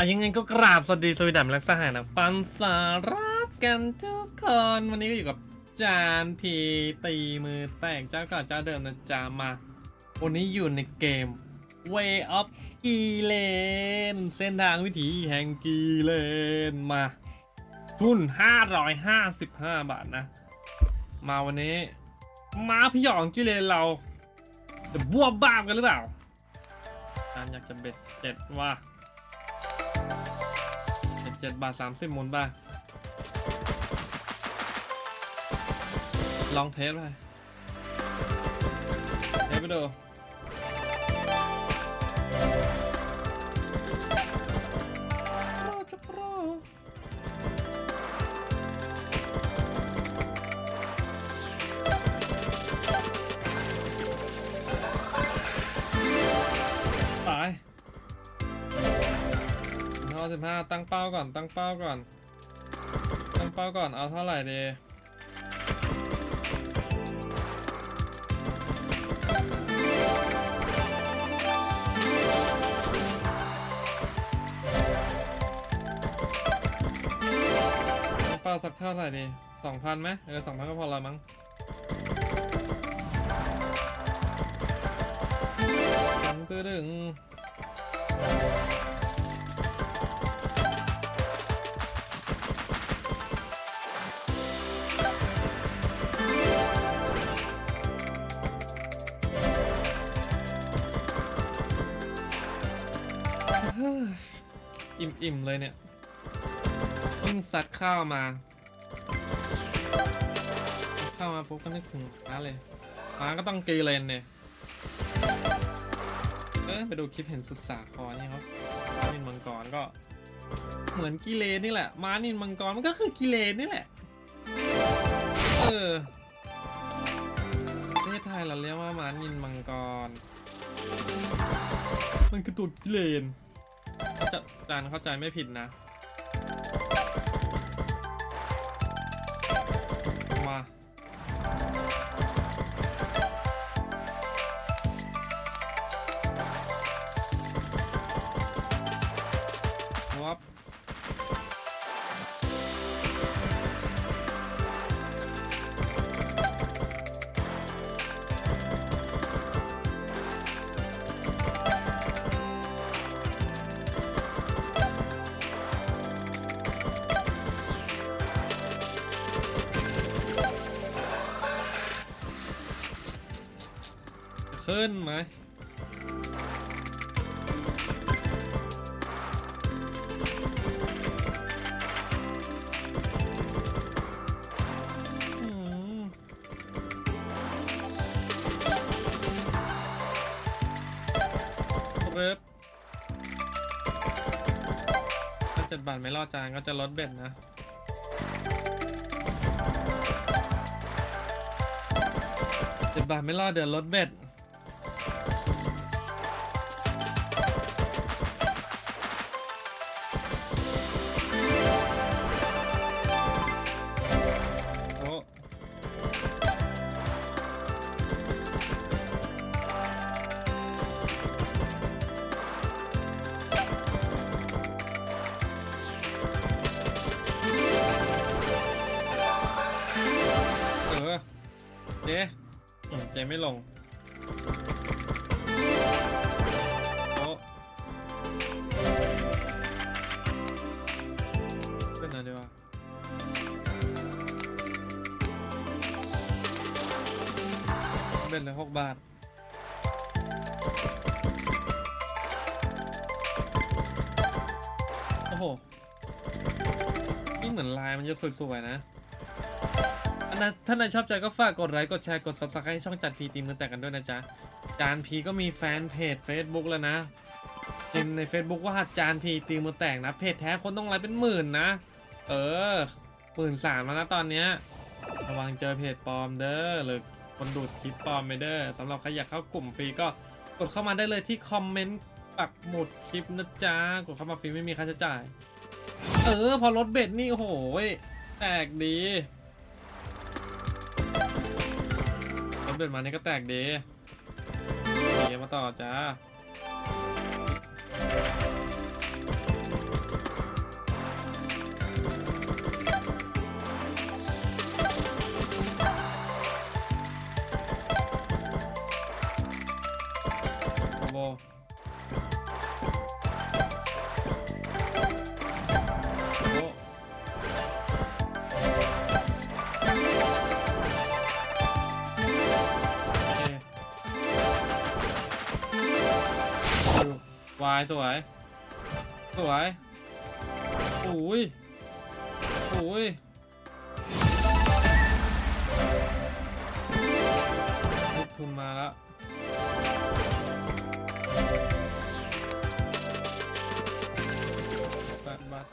อะยังไงก็กราบสวัสดีสวีดัมและสหายนะปันสารักกันทุกคน วันนี้ก็อยู่กับจานพีตีมือแตกเจ้าก่าเจ้าเดิมนะจ๊ะมา วันนี้อยู่ในเกม Way of g i l e n เส้นทางวิถีแห่งกีเลนมา ทุน 555 บาทนะ มาวันนี้ มาพี่หยองกิเลนเรา จะบวบบ้ามกันหรือเปล่าจานอยากจะเบ็ดเจ็ดว่า เจ็ดบาทสามสิบมูลบาทลองเทสไปเทสไปดู สิบห้าตั้งเป้าก่อน ตั้งเป้าก่อน ตั้งเป้าก่อน เอาเท่าไหร่ดีตั้งเป้าสักเท่าไหร่ดีสองพันไหมเออสองพันก็พอละมั้งตึงตื้อดึง อิ่มอิ่มๆเลยเนี่ยเพิ่งซัดข้าวมา ข้าวมาปุ๊บก็นึกถึงม้าเลยม้าก็ต้องกีเลนเนี่ยเออไปดูคลิปเห็นสุดสาครนี่ครับม้านินมังกรก็ เหมือนกีเลนนี่แหละ ม้านินมังกรมันก็คือกีเลนนี่แหละ เออประเทศไทยเราเรียกว่าม้านินมังกร มันคือตัวกีเลน จจานเข้าใจไม่ผิดนะ มา วับ ขึ้นไหมอืมเริบถ้าเจ็ดบาทไม่รอดจานก็จะลดเบ็ดนะเจ็ดบาทไม่รอดเดี๋ยวลดเบ็ด เจ๊อืมเจ๊ไม่ลงโอ้เป็นอะไรดีวะเบ็ดเลยหกบาท โอ้โหนี่เหมือนลายมันจะสวยๆนะ นนั้นถ้านายชอบใจก็ฝากกดไลค์กดแชร์กด subscribe ให้ช่องจัดพีตีมือแตกกันด้วยนะจ๊ะ จานพีก็มีแฟนเพจ Facebook แล้วนะพิมพ์ใน Facebook ว่าจานพีตีมือแตกนะเพจแท้คนต้องไลค์เป็นหมื่นนะ เออหมื่นสามแล้วนะตอนเนี้ยระวังเจอเพจปลอมเด้อหรือคนดูดคลิปปลอมไปเด้อสำหรับใครอยากเข้ากลุ่มฟรีก็กดเข้ามาได้เลยที่คอมเมนต์ปักหมุดคลิปนะจ๊ะกดเข้ามาฟรีไม่มีค่าใช้จ่าย เออ พอลดเบ็ดนี่โอ้โหแตกดี เดเบ็ดมานี่ก็แตกเดเดมาต่อจ้า วายสวย สวยโอ้ยโอ้ยลูกทุนมาแล้วแปดบาท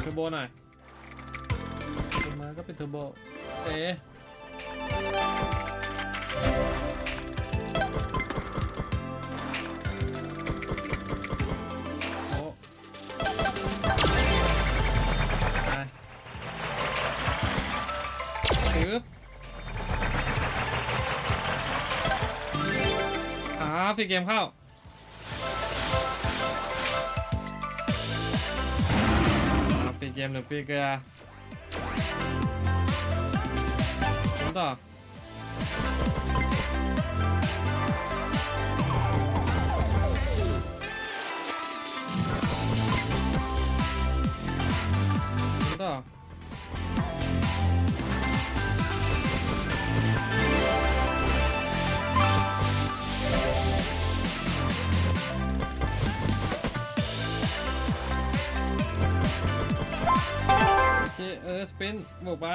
เทอร์โบหน่อยมาก็เป็นเทอร์โบ เอ๊ะ ซีเกมเข้าอ่าฟรีเกมหรือฟีเกลือทำต่อต่อ เออสปินบวกไป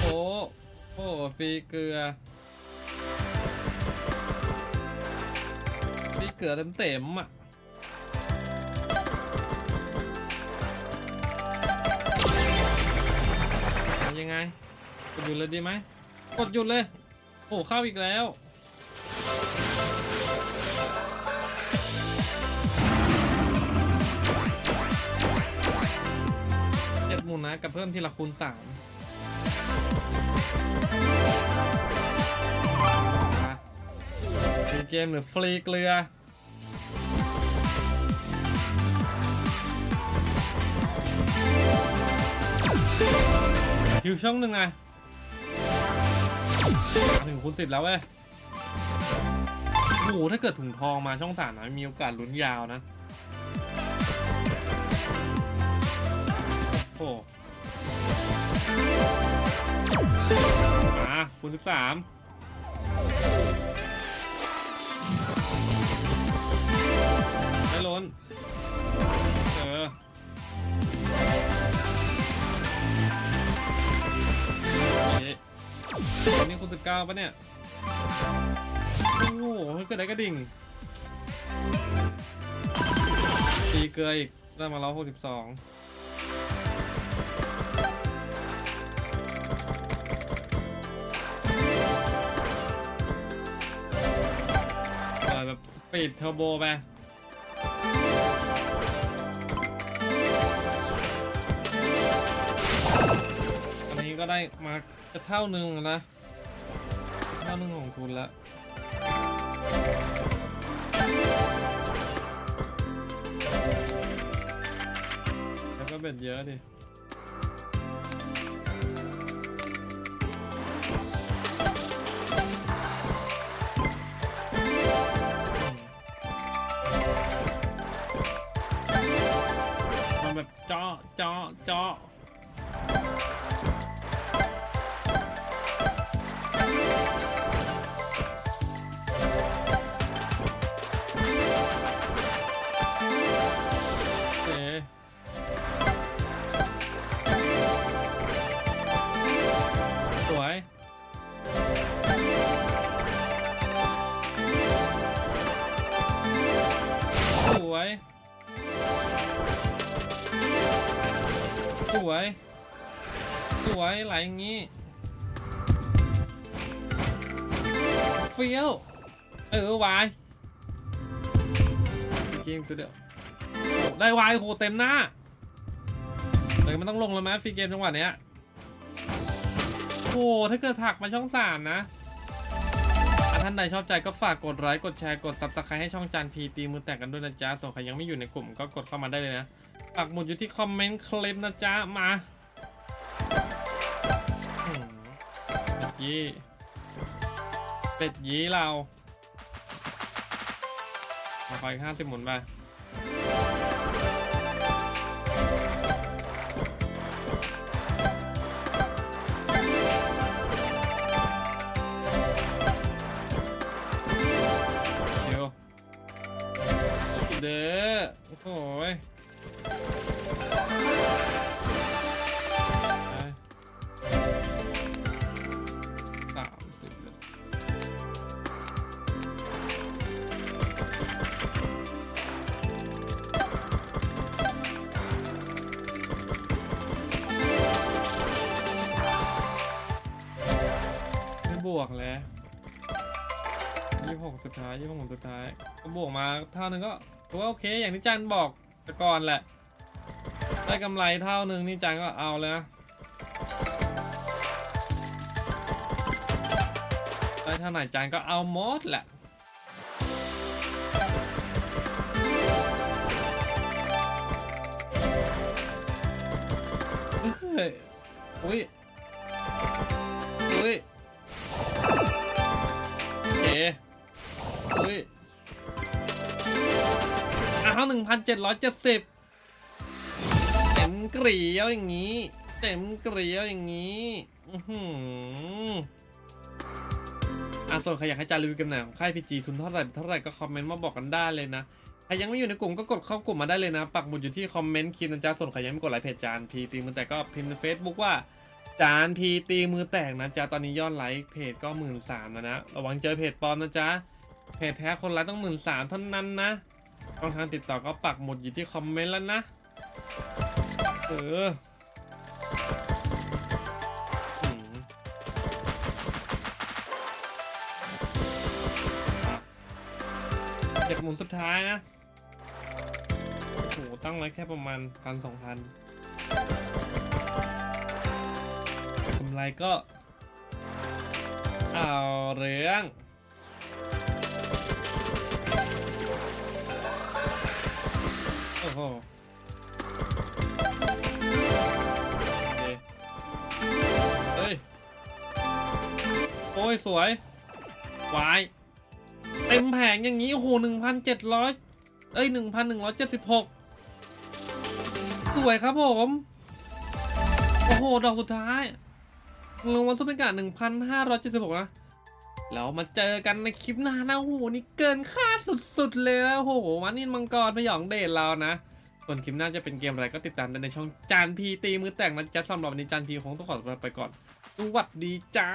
โอ้โอ้ฟรีเกลือฟรีเกลือเต็มๆอะยังไงกดหยุดเลยดีไหมกดหยุดเลย โอ้เข้าอีกแล้ว เจ็ดหมุนนะ กับเพิ่มทีละคูณสามมีเกมหรือฟรีเกลือคิวช่องหนึ่งไง หนึ่งคูณสิบแล้วเว้ยโอ้โหถ้าเกิดถุงทองมาช่องสามนะมีโอกาสลุ้นยาวนะ โอ้โหอะคูณสิบสามไม่ล้น เออ อันนี้คูณสิบเก้าปะเนี่ย โอ้โหเกิดอะไรกระดิ่งตีเกลืออีกได้มาแล้วหกสิบสองปล่อยแบบสปีดเทอร์โบไปอันนี้ก็ได้มา จะเท่าหนึ่งนะ เท่าหนึ่งของคุณละแล้วก็เบ็ดเยอะดิมันแบบเจาะเจาะเจาะ สวย สวย สวยไหลอย่างงี้ เฟี้ยว เออวายเกมตัวเดียว ได้วายโหเต็มหน้าเลยมันต้องลงแล้วไหมฟรีเกมจังหวะเนี้ย โอ้ถ้าเกิดผลักมาช่องสามนะท่านใดชอบใจก็ฝากกดไลค์กดแชร์กด subscribe ให้ช่องจานพีตีมือแตกกันด้วยนะจ๊ะ ส่วนใครยังไม่อยู่ในกลุ่มก็กดเข้ามาได้เลยนะปักหมุดอยู่ที่คอมเมนต์คลิปนะจ๊ะ มาเป็ดยี่เป็ดยี่เราเอาศึกหมุนไป เด้อ โอ้โหยสามสิบเไม่บวกแล้วยี่หกสุดท้ายยี่หกสุดท้ายก็บวกมาเท่านึงก็ ถือว่าโอเคอย่างที่จานบอกแต่ก่อนแหละ ได้กำไรเท่านึงนี่จานก็เอาเลยนะได้เท่าไหร่จานก็เอาหมดแหละอุ้ย หนึ่งพันเจ็ดร้อยเจ็ดสิบเต็มเกลียวอย่างนี้ เต็มเกลียวอย่างนี้อือหืออะส่วนใครอยากให้จารีวิวเกมไหนของค่ายพีจีทุนเท่าไหร่เท่าไหร่ก็คอมเมนต์มาบอกกันได้เลยนะใครยังไม่อยู่ในกลุ่มก็กดเข้ากลุ่มมาได้เลยนะ ปักหมุดอยู่ที่คอมเมนต์คินะจ๊ะส่วนใครยังไม่กดไลค์เพจจานพีตีมือแตกก็พิมพ์ในเฟซบุ๊กว่าจานพีตีมือแตกนะจ๊ะตอนนี้ยอดไลค์เพจก็หมื่นสามแล้วนะระวังเจอเพจปลอมนะจ๊ะเพจแท้คนไลค์ต้องหมื่นสามเท่านั้นนะ ช่องทางติดต่อก็ปักหมุดอยู่ที่คอมเมนต์แล้วนะ เออเจ็ดหมุนสุดท้ายนะ โอ้โห ตั้งไว้แค่ประมาณพันสองพันกำไรก็ เอาเรื่อง โอ้โหเฮ้ย โอ้ย สวยวาย เต็มแผงอย่างนี้ โอ้โหหนึ่งพันเจ็ดร้อยเอ้ยหนึ่งพันหนึ่งร้อยเจ็ดสิบหกสวยครับผม โอ้โห ดอกสุดท้ายรางวัลซุปเปอร์การ์ดหนึ่งพันห้าร้อยเจ็ดสิบหกนะ แล้วมาเจอกันในคลิปหน้านะโหนี่เกินคาดสุดๆ เลยนะโอ้โหวันนี้มังกรพยองเดชเรานะ ส่วนคลิปหน้าจะเป็นเกมอะไรก็ติดตามได้ในช่องจานพีตีมือแต่งนะจ๊ะสำหรับวันนี้จานพีคงต้องขอตัวไปก่อนสวัสดีจ้า